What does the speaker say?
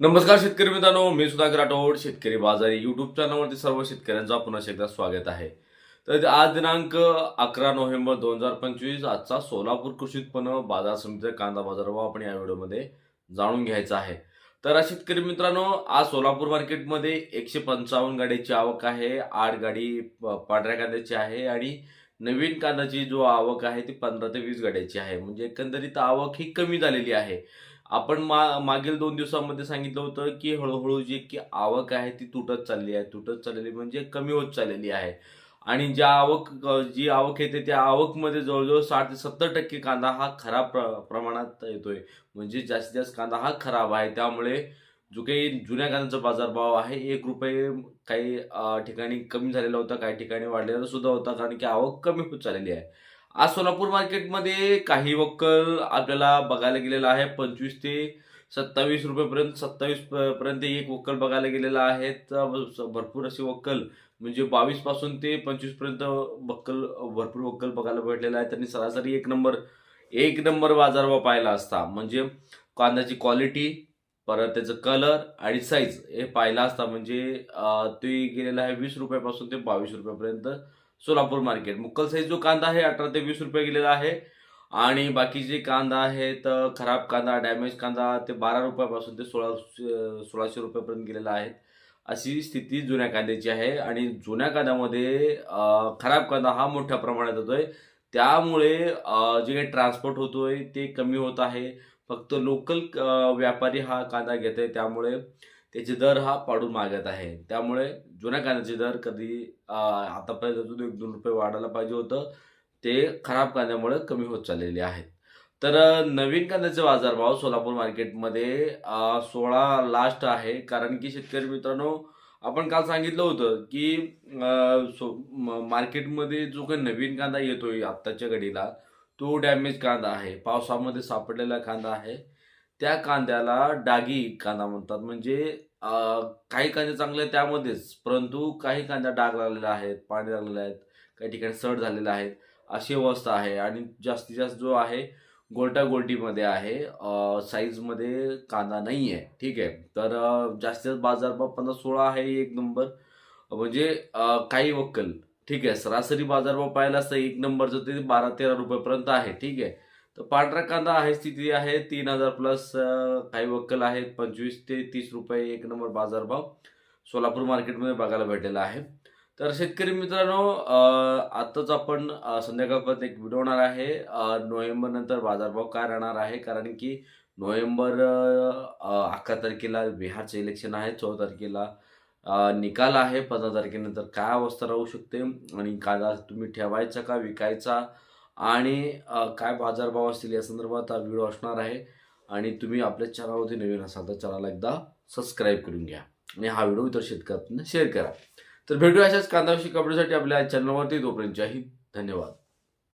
नमस्कार शेतकरी मित्रांनो मी सुधाकर राठोड शेतकरी बाजारी युट्यूब चॅनलवरती सर्व शेतकऱ्यांचं पुन्हा एकदा स्वागत आहे. तर आज दिनांक अकरा नोव्हेंबर दोन हजार पंचवीस आजचा सोलापूर कृषी उत्पन्न बाजार समितीचा कांदा बाजारभाव आपण या व्हिडिओमध्ये जाणून घ्यायचा आहे. तर शेतकरी मित्रांनो आज सोलापूर मार्केटमध्ये एकशे पंचावन्न गाडीची आवक आहे आठ गाडी पांढऱ्या कांद्याची आहे आणि नवीन कांद्याची जो आवक आहे ती पंधरा ते वीस गाड्याची आहे. म्हणजे एकंदरीत आवक ही कमी झालेली आहे. आपण मा मागील दोन दिवसामध्ये सांगितलं होतं की हळूहळू जी की आवक आहे ती तुटत चालली आहे. तुटत चाललेली म्हणजे कमी होत चाललेली आहे. आणि ज्या आवक जी आवक येते त्या आवकमध्ये जवळजवळ साठ ते सत्तर टक्के कांदा हा खराब प्र प्रमाणात येतोय. म्हणजे जास्तीत जास्त कांदा हा खराब आहे. त्यामुळे जो काही जुन्या कांद्याचा बाजारभाव आहे एक रुपये काही ठिकाणी कमी झालेला होता काही ठिकाणी वाढलेला सुद्धा होता कारण की आवक कमी होत चाललेली आहे. आज सोलापूर मार्केटमध्ये काही वक्कल आपल्याला बघायला गेलेला आहे. पंचवीस ते सत्तावीस रुपयेपर्यंत सत्तावीस पर्यंत एक वक्कल बघायला गेलेला आहे. तर भरपूर असे वक्कल म्हणजे बावीसपासून ते पंचवीसपर्यंत वक्कल भरपूर वक्कल बघायला भेटलेला आहे. त्यांनी सरासरी एक नंबर एक नंबर बाजारभाव पाहिला असता. म्हणजे कांद्याची क्वालिटी परत त्याचं कलर आणि साईज हे पाहिला असता. म्हणजे ते गेलेलं आहे वीस रुपयापासून ते बावीस रुपयापर्यंत. सोलापूर मार्केट. मुक्कल साईज जो कांदा आहे अठरा ते वीस रुपये गेलेला आहे. आणि बाकीचे कांदा आहेत खराब कांदा डॅमेज कांदा ते बारा रुपयापासून ते सोळा सोळाशे रुपयापर्यंत गेलेला आहे. अशी स्थिती जुन्या कांद्याची आहे आणि जुन्या कांद्यामध्ये खराब कांदा हा मोठ्या प्रमाणात येतोय. त्यामुळे जे काही ट्रान्सपोर्ट होतोय ते कमी होत आहे. फक्त लोकल व्यापारी हा कांदा घेत आहे त्यामुळे त्याचे दर हा पाडून मागत आहे. त्यामुळे जुन्या कांद्याचे दर कधी आतापर्यंत अजून एक दोन रुपये वाढायला पाहिजे होतं ते खराब कांद्यामुळे कमी होत चाललेले आहेत. तर नवीन कांद्याचे बाजारभाव सोलापूर मार्केटमध्ये सोळा लास्ट आहे. कारण की शेतकरी मित्रांनो आपण काल सांगितलं होतं की सो मार्केटमध्ये जो काही नवीन कांदा येतोय आत्ताच्या घडीला तो डॅमेज कांदा आहे. पावसामध्ये सापडलेला कांदा आहे. त्या कांद्याला डागी कांदा म्हणतात. म्हणजे काही कांदे चांगले आहेत त्यामध्येच परंतु काही कांदा डाग लागलेल्या आहेत पाणी लागलेले आहेत काही ठिकाणी सड झालेले आहेत अशी अवस्था आहे. आणि जास्तीत जास्त जो आहे गोल्टा गोल्टीमध्ये आहे साईजमध्ये कांदा नाही आहे. ठीक आहे? तर जास्तीत जास्त बाजारभाव पन्नास सोळा आहे एक नंबर. म्हणजे काही वक्कल. ठीक आहे? सरासरी बाजारभाव पाहिला असता एक नंबरचं ते बारा तेरा रुपयेपर्यंत आहे. ठीक आहे? तर पांढरा कांदा आहे स्थिती आहे तीन हजार प्लस काही वक्कल आहेत पंचवीस ते तीस रुपये एक नंबर बाजारभाव सोलापूर मार्केटमध्ये बघायला भेटलेला आहे. तर शेतकरी मित्रांनो आताच आपण संध्याकाळपर्यंत एक व्हिडिओ होणार आहे. नोव्हेंबरनंतर नोव्हेंबर नंतर बाजारभाव काय राहणार आहे? कारण की नोव्हेंबर अकरा तारखेला बिहारचे इलेक्शन आहे चौदा तारखेला निकाल आहे. पंधरा तारखेनंतर काय अवस्था राहू शकते? आणि कांदा तुम्ही ठेवायचा का विकायचा? आणि काय बाजारभाव असतील या संदर्भात हा व्हिडिओ असणार आहे. आणि तुम्ही आपल्या चॅनलवरती नवीन असाल तर चॅनलला एकदा सबस्क्राईब करून घ्या. आणि हा व्हिडिओ इतर शेतकऱ्यांना शेअर करा. तर भेटूया अशाच कांदा विषयी कपड्यासाठी आपल्या चॅनलवरती. तोपर्यंत जाहीर धन्यवाद.